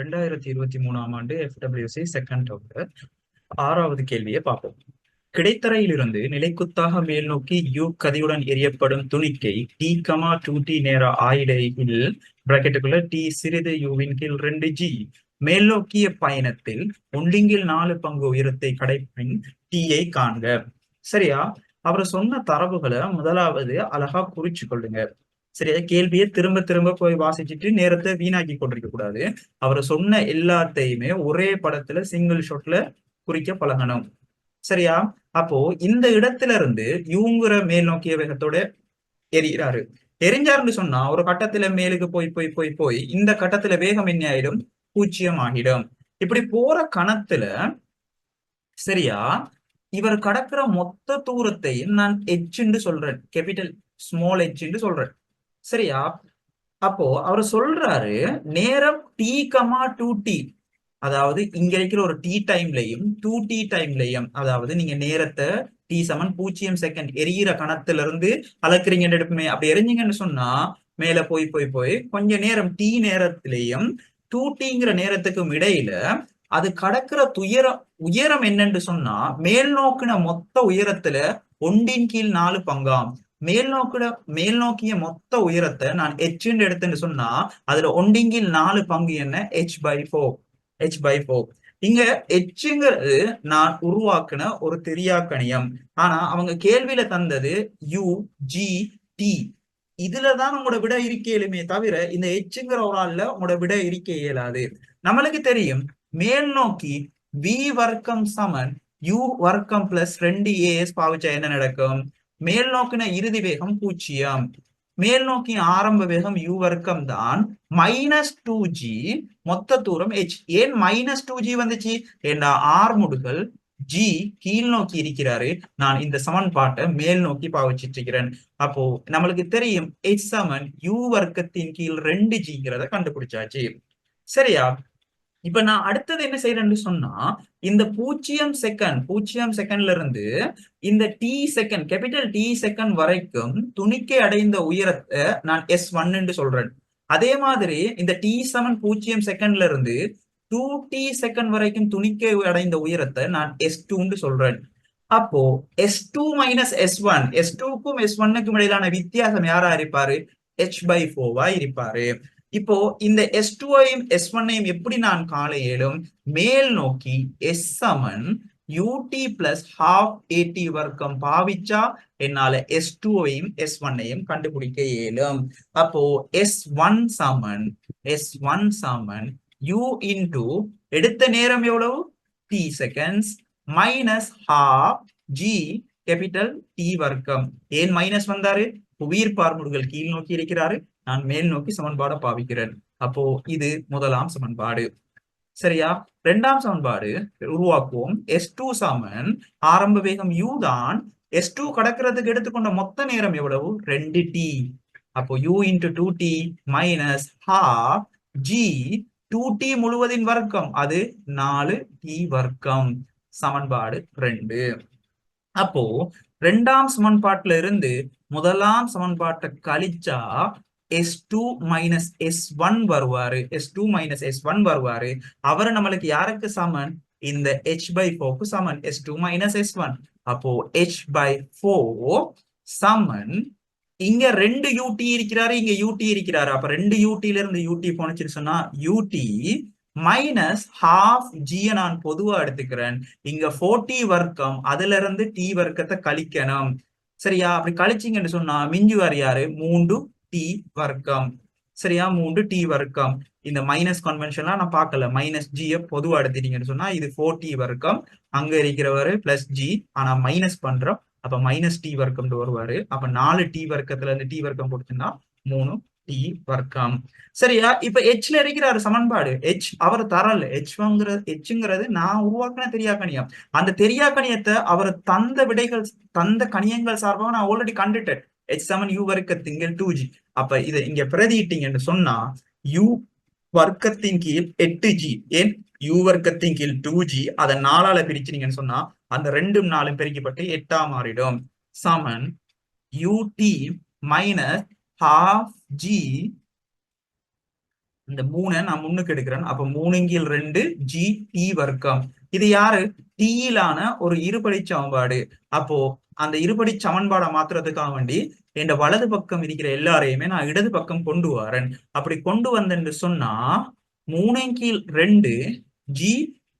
ரெண்டாயிரத்தி இருபத்தி மூணாம் ஆண்டு எஃப்டபிள்யூசி செகண்ட் டவுட் ஆறாவது கேள்வியை பார்ப்போம். கிடைத்தரையிலிருந்து நிலைக்குத்தாக மேல் நோக்கி யூ கதியுடன் எரியப்படும் துணிக்கை டி கமா டூ டி நேர ஆயிடையில் பிராக்கெட்டுக்குள்ள டி சிறிது யூவின் கீழ் ரெண்டு ஜி மேல் நோக்கிய பயணத்தில் ஒன்றிங்கில் நாலு பங்கு உயரத்தை கடைப்பின் டீயை காண்க. சரியா? அவர் சொன்ன தரவுகளை முதலாவது அழகா குறிச்சு கொள்ளுங்க சரியா கேள்வியை திரும்ப திரும்ப போய் வாசிச்சுட்டு நேரத்தை வீணாக்கி கொண்டிருக்க கூடாது. அவர் சொன்ன எல்லாத்தையுமே ஒரே படத்துல சிங்கிள் ஷாட்ல குறிக்க பழகணும். சரியா? அப்போ இந்த இடத்துல இருந்து இவங்குற மேல் நோக்கிய வேகத்தோட எரிகிறாரு எரிஞ்சாருன்னு சொன்னா ஒரு கட்டத்துல மேலுக்கு போய் போய் போய் போய் இந்த கட்டத்துல வேகம் என்ன ஆயிடும்? பூச்சியம் ஆகிடும். இப்படி போற கணத்துல சரியா? இவர் கடக்கிற மொத்த தூரத்தையும் நான் எச்சுன்னு சொல்றேன். கேபிட்டல் ஸ்மால் எச்சுன்னு சொல்றேன். சரியா? அப்போ அவர் சொல்றாரு நேரம் டி கமா டூ டி அதாவது இங்க இருக்கிற ஒரு டி டைம்லையும் டூ டி டைம்லையும் அதாவது நீங்க நேரத்தை டி சமன் பூஜ்ஜியம் செகண்ட் எரியிற கணத்துல இருந்து அளக்குறீங்கன்னு எடுப்புமே. அப்படி எரிஞ்சிங்கன்னு சொன்னா மேல போய் போய் போய் கொஞ்ச நேரம் டி நேரத்திலையும் டூ டிங்கிற நேரத்துக்கும் இடையில அது கடக்கிற துயரம் உயரம் என்னன்னு சொன்னா மேல் நோக்கின மொத்த உயரத்துல ஒன்றின் கீழ் நாலு பங்காம். மேல் நோக்கிட மேல் நோக்கிய மொத்த உயரத்தை நான் ஹெச்ன்னு எடுத்துன்னு சொன்னா அதுல ஒண்டிங்கில் நாலு பங்கு என்ன? H by four H by four இங்க எச்சுங்கிறது நான் உருவாக்குன ஒரு தெரியாக்கணியம். ஆனா அவங்க கேள்வியில தந்தது யூ ஜி டி இதுலதான் உங்களோட விட இருக்க இயலுமே தவிர இந்த ஹெச்ங்கிற ஒரு ஆள்ல உங்களோட விட இருக்க இயலாது. நம்மளுக்கு தெரியும் மேல் நோக்கி வி வர்க்கம் சமன் யூ வர்க்கம் பிளஸ் ரெண்டு ஏஎஸ் பாவிச்சா என்ன நடக்கும்? மேல் நோக்கின இறுதி வேகம் பூஜ்ஜியம். மேல் நோக்கி ஆரம்ப வேகம் யூ வர்க்கம் தான். மைனஸ் டூ ஜி மொத்த தூரம் ஹெச் ஏன் மைனஸ் டூ ஜி வந்துச்சு? ஏன்னா ஆர் முடுகள் ஜி கீழ் நோக்கி இருக்கிறாரு. நான் இந்த சமன்பாட்டை மேல் நோக்கி பாவிச்சிட்டு இருக்கிறேன் அப்போ நம்மளுக்கு தெரியும் ஹெச் சமன் யூ வர்க்கத்தின் கீழ் ரெண்டு ஜிங்கிறத கண்டுபிடிச்சாச்சு. சரியா? இப்ப நான் அடுத்தது என்ன செய்யறேன்னு சொன்னா இந்த பூஜ்ஜியம் செகண்ட் பூஜ்ஜியம் செகண்ட்ல இருந்து இந்த T second capital T second வரைக்கும் துணிக்கை அடைந்த உயரத்தை நான் எஸ் ஒன்னு சொல்றேன். அதே மாதிரி இந்த டி செவன் பூஜ்ஜியம் செகண்ட்ல இருந்து டூ டி செகண்ட் வரைக்கும் துணிக்கை அடைந்த உயரத்தை நான் எஸ் டூன்னு சொல்றேன். அப்போ S two minus S one S டூக்கும் S ஒன்னுக்கும் இடையிலான வித்தியாசம் யாரா இருப்பாரு? ஹெச் பை ஃபோவா இருப்பாரு. இப்போ இந்த எஸ் டூவையும் எஸ் ஒன்னையும் எப்படி நான் காண இயலும்? மேல் நோக்கி S Saman u t plus half a t வர்க்கம் பாவிச்சா என்னால எஸ் டூவையும் எஸ் ஒன்னையும் கண்டுபிடிக்க இயலும். அப்போ எஸ் ஒன் சமன் எஸ் ஒன் சமன் யூ இன்டு எடுத்த நேரம் எவ்வளவு? T seconds minus half G capital T வர்க்கம். ஏன் மைனஸ் வந்தாரு? உயிர் பார்முடுகள் கீழ் நோக்கி இருக்கிறாரு. நான் மேல் நோக்கி சமன்பாடை பாவிக்கிறேன். அப்போ இது முதலாம் சமன்பாடு. சரியா? ரெண்டாம் சமன்பாடு உருவாக்குவோம். எஸ் டூ சமன் ஆரம்ப வேகம் யூ தான். எஸ் டூ கடக்கிறதுக்கு எடுத்துக்கொண்ட மொத்த நேரம் எவ்வளவு? ரெண்டு டி அப்போ U into two T minus half G two T முழுவதின் வர்க்கம். அது நாலு டி வர்க்கம். சமன்பாடு ரெண்டு. அப்போ ரெண்டாம் சமன்பாட்டுல இருந்து முதலாம் சமன்பாட்டை கழிச்சா S two minus S one வருவாரு. S two minus S one வருவாரு. அவர் நம்மளுக்கு யாருக்கு சமன்? இந்த ஹெச் பை ஃபோருக்கு சமன். S two minus S one அப்போ ஹெச் பை ஃபோர் சமன். இங்க ரெண்டு யூடி இருக்கிறாரு இங்க யூடி இருக்கிறாரு. அப்ப ரெண்டு யூடில இருந்து யூடி போனச்சுன்னு சொன்னா யூடி மைனஸ் ஹாஃப் ஜிய நான் பொதுவா எடுத்துக்கிறேன். இங்க ஃபோர்டி வர்க்கம் அதுல இருந்து டி வர்க்கத்தை கழிக்கணும். சரியா? அப்படி கழிச்சிங்கன்னு சொன்னா மிஞ்சுவார் யாரு? மூன்று டி வர்க்கம். சரியா? மூன்று டி வர்க்கம். இந்த மைனஸ் கன்வென்ஷன்லாம் நான் பார்க்கல. மைனஸ் ஜியை பொதுவா எடுத்துட்டீங்கன்னு சொன்னா இது ஃபோர் டி வர்க்கம். அங்க இருக்கிறவரு பிளஸ் ஜி ஆனா மைனஸ் பண்றோம். அப்ப மைனஸ் டி வர்க்கம் வருவாரு. அப்ப நாலு டி வர்க்கத்துல இருந்து டி வர்க்கம் கொடுத்துன்னா மூணு டி வர்க்கம். சரியா? இப்ப ஹெச்ல இருக்கிறாரு சமன்பாடு. ஹெச் அவர் தரல. ஹெச்ங்கிறது ஹெச்ங்கிறது நான் உருவாக்கின தெரியாக்கணியம் அந்த தெரியா கணியத்தை அவர் தந்த விடைகள் தந்த கணியங்கள் சார்பாக நான் ஆல்ரெடி கண்டுட்டேன். ஹெச் செவன் யூ வர்க்கத்தின் டூ ஜி அப்ப இதை இங்க பிரதியிட்டீங்கன்னு சொன்னா யூ வர்க்கத்தின் கீழ் எட்டு ஜி ஏன்? யூ வர்க்கத்தின் கீழ் டூ ஜி அதை நாலால பிரிச்சினீங்கன்னு சொன்னா அந்த ரெண்டும் நாலும் பெருக்கப்பட்டு எட்டா மாறிடும். சமன் U T minus half G இந்த மூணை நான் முன்னுக்கு எடுக்கிறேன். அப்ப மூணுங்கில் ரெண்டு ஜி டி வர்க்கம். இது யாரு? டீயிலான ஒரு இருபடி சமன்பாடு. அப்போ அந்த இருபடி சமன்பாடை மாத்துறதுக்காக வேண்டி என் வலது பக்கம் இருக்கிற எல்லாரையுமே நான் இடது பக்கம் கொண்டு வரேன். அப்படி கொண்டு வந்தேன்னு சொன்னா மூணுங்கில் ரெண்டு ஜி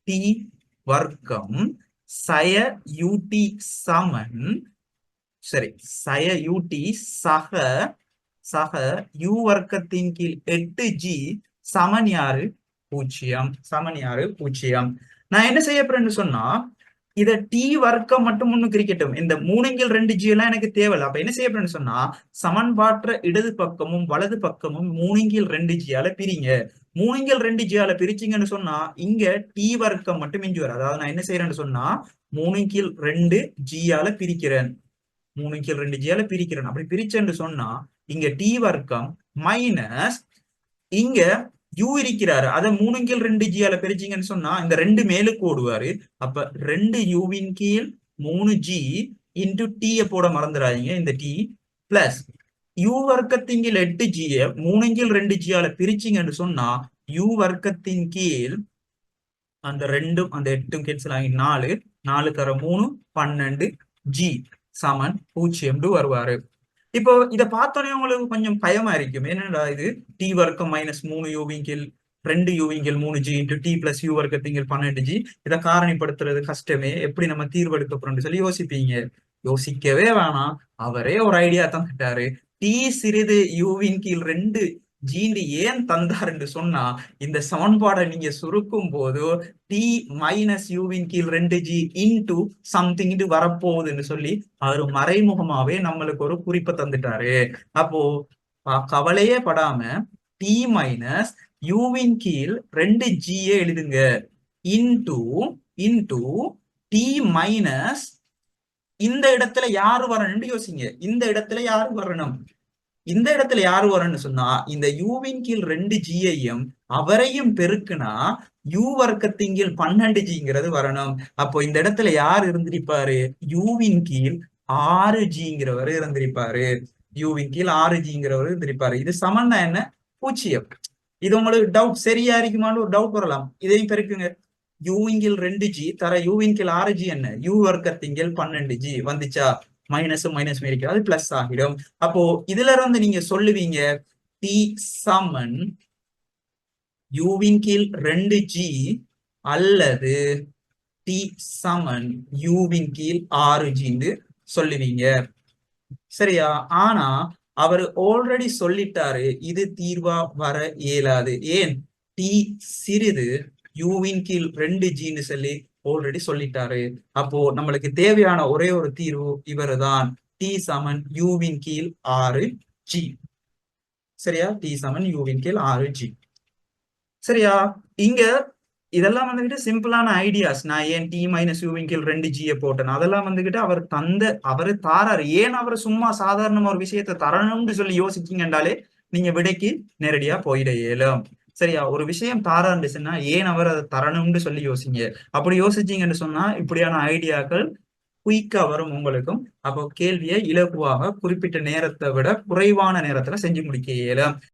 டி வர்க்கம் சய யூடி சமன் சரி சய யூடி சக சக யூ வர்க்கத்தின் கீழ் எட்டு ஜி சமன் யாரு? பூஜ்ஜியம் சமன் யாரு? பூஜ்ஜியம். நான் என்ன செய்ய போறேன்னு சொன்னா இத டி வர்க்கம் மட்டும் ஒண்ணு கிரிக்கெட்டும். இந்த மூணுங்கில் ரெண்டு ஜி எல்லாம் எனக்கு தேவையில்ல. அப்ப என்ன செய்ய சொன்னா சமன்பாற்ற இடது பக்கமும் வலது பக்கமும் மூணுங்கில் ரெண்டு ஜியால பிரிங்க. மூணுங்கில் ரெண்டு ஜியால பிரிச்சிங்கன்னு சொன்னா இங்க டி வர்க்கம் மட்டும் மிஞ்சி வரும் அதாவது நான் என்ன செய்யறேன்னு சொன்னா மூணுங்கில் ரெண்டு ஜியால பிரிக்கிறேன். மூணுங்கில் ரெண்டு ஜியால பிரிக்கிறேன். அப்படி பிரிச்சேன்னு சொன்னா இங்க டி வர்க்கம் மைனஸ் இங்க யூ இருக்கிறாரு. அத மூணுங்கில் ரெண்டு ஜியால பிரிச்சிங்கன்னு சொன்னா இந்த ரெண்டு மேலுக்கு ஓடுவாரு. அப்ப ரெண்டு யூவின் கீழ் மூணு ஜி இன்டு டீயை போட மறந்துடாதீங்க. இந்த டி பிளஸ் யூ வர்க்கத்தின் கீழ் எட்டு ஜிய மூணுங்கில் ரெண்டு ஜியால பிரிச்சிங்கன்னு சொன்னா யூ வர்க்கத்தின் கீழ் அந்த ரெண்டும் அந்த எட்டும் கேன்சல் ஆகி நாலு நாலு தர மூணு பன்னெண்டு ஜி சமன் பூஜ்ஜியம் வருவாரு. இப்போ இத பார்த்தோன்னே உங்களுக்கு கொஞ்சம் பயமா இருக்கும். என்னடா இது? டி வர்க்கம் மைனஸ் மூணு யூவிங்கில் ரெண்டு யூவிங்கில் மூணு G into T plus U வர்க்கத்திங்கில் பன்னெண்டு ஜி இதை காரணிப்படுத்துறது கஷ்டமே. எப்படி நம்ம தீர்வெடுக்க போறோம்னு சொல்லி யோசிப்பீங்க. யோசிக்கவே வேணாம். அவரே ஒரு ஐடியா தந்துட்டாரு. டி சிறிது யூவின் கீழ் ரெண்டு ஜீண்டு ஏன் தந்தாருன்னு சொன்னா இந்த சமன்பாடை நீங்க சுருக்கும் போது டி மைனஸ் யூவின் கீழ் ரெண்டு ஜி இன்டு சம்திங் வரப்போகுதுன்னு சொல்லி அவர் மறைமுகமாவே நம்மளுக்கு ஒரு குறிப்பை தந்துட்டாரு. அப்போ கவலையே படாம டி மைனஸ் யூவின் கீழ் ரெண்டு ஜியே எழுதுங்க. இன்டு இன்டு டி மைனஸ் இந்த இடத்துல யாரு வரணும்னு யோசிங்க. இந்த இடத்துல யாரு வரணும்? இந்த இடத்துல யாரு வரணும்னு சொன்னா இந்த யூவின் கீழ் ரெண்டு ஜியையும் அவரையும் பெருக்குனா யூ வர்க்கத்தின் கீழ் பன்னெண்டு ஜிங்கிறது வரணும். அப்போ இந்த இடத்துல யார் இருந்திருப்பாரு? யூவின் கீழ் ஆறு ஜிங்கிறவர் இருந்திருப்பாரு. யூவின் கீழ் ஆறு ஜிங்கிறவர் இருந்திருப்பாரு. இது சமன்னா என்ன? பூச்சியம். இது உங்களுக்கு டவுட் சரியா இருக்குமான்னு ஒரு டவுட் வரலாம். இதையும் பெருக்குங்க. யூவின் கீழ் ரெண்டு ஜி தர யூவின் கீழ் ஆறு ஜி என்ன? யூ வர்க்கத்திங்கில் பன்னெண்டு ஜி வந்துச்சா? மைனஸும் மைனஸ் இருக்கிறது. அது பிளஸ் ஆகிடும். அப்போ இதுல இருந்து நீங்க சொல்லுவீங்க டி சமன் யூவின் கீழ் ரெண்டு ஜி அல்லது டி சமன் யூவின் கீழ் ஆறு ஜின்னு சொல்லுவீங்க. சரியா? ஆனா அவர் ஆல்ரெடி சொல்லிட்டாரு இது தீர்வா வர இயலாது. ஏன்? டி சிறிது யூவின் கீழ் ரெண்டு ஜின்னு சொல்லி ஆல்ரெடி சொல்லிட்டாரு. அப்போ நம்மளுக்கு தேவையான ஒரே ஒரு தீர்வு இவர் தான் டி சமன் யூவின் கீழ் ஆறு ஜி சரியா? டி சமன் யூவின் கீழ் ஆறு ஜி சரியா? இங்க இதெல்லாம் வந்துகிட்டு சிம்பிளான ஐடியாஸ் நான் ஏன் டி மைனஸ் யூவின் கீழ் ரெண்டு ஜியை போட்டேன்? அதெல்லாம் வந்துகிட்டு அவர் தந்த அவரு தாராரு. ஏன் அவர் சும்மா சாதாரணமா ஒரு விஷயத்த தரணும்னு சொல்லி யோசிச்சீங்கன்றாலே நீங்க விடைக்கு நேரடியா போயிட இயலும். சரியா ஒரு விஷயம் தாரா இருந்துச்சுன்னா ஏன் அவர் அதை தரணும்னு சொல்லி யோசிங்க. அப்படி யோசிச்சீங்கன்னு சொன்னா இப்படியான ஐடியாக்கள் குயிக்கா வரும் உங்களுக்கும். அப்போ கேள்வியை இலகுவாக குறிப்பிட்ட நேரத்தை விட குறைவான நேரத்துல செஞ்சு முடிக்க இயலும்.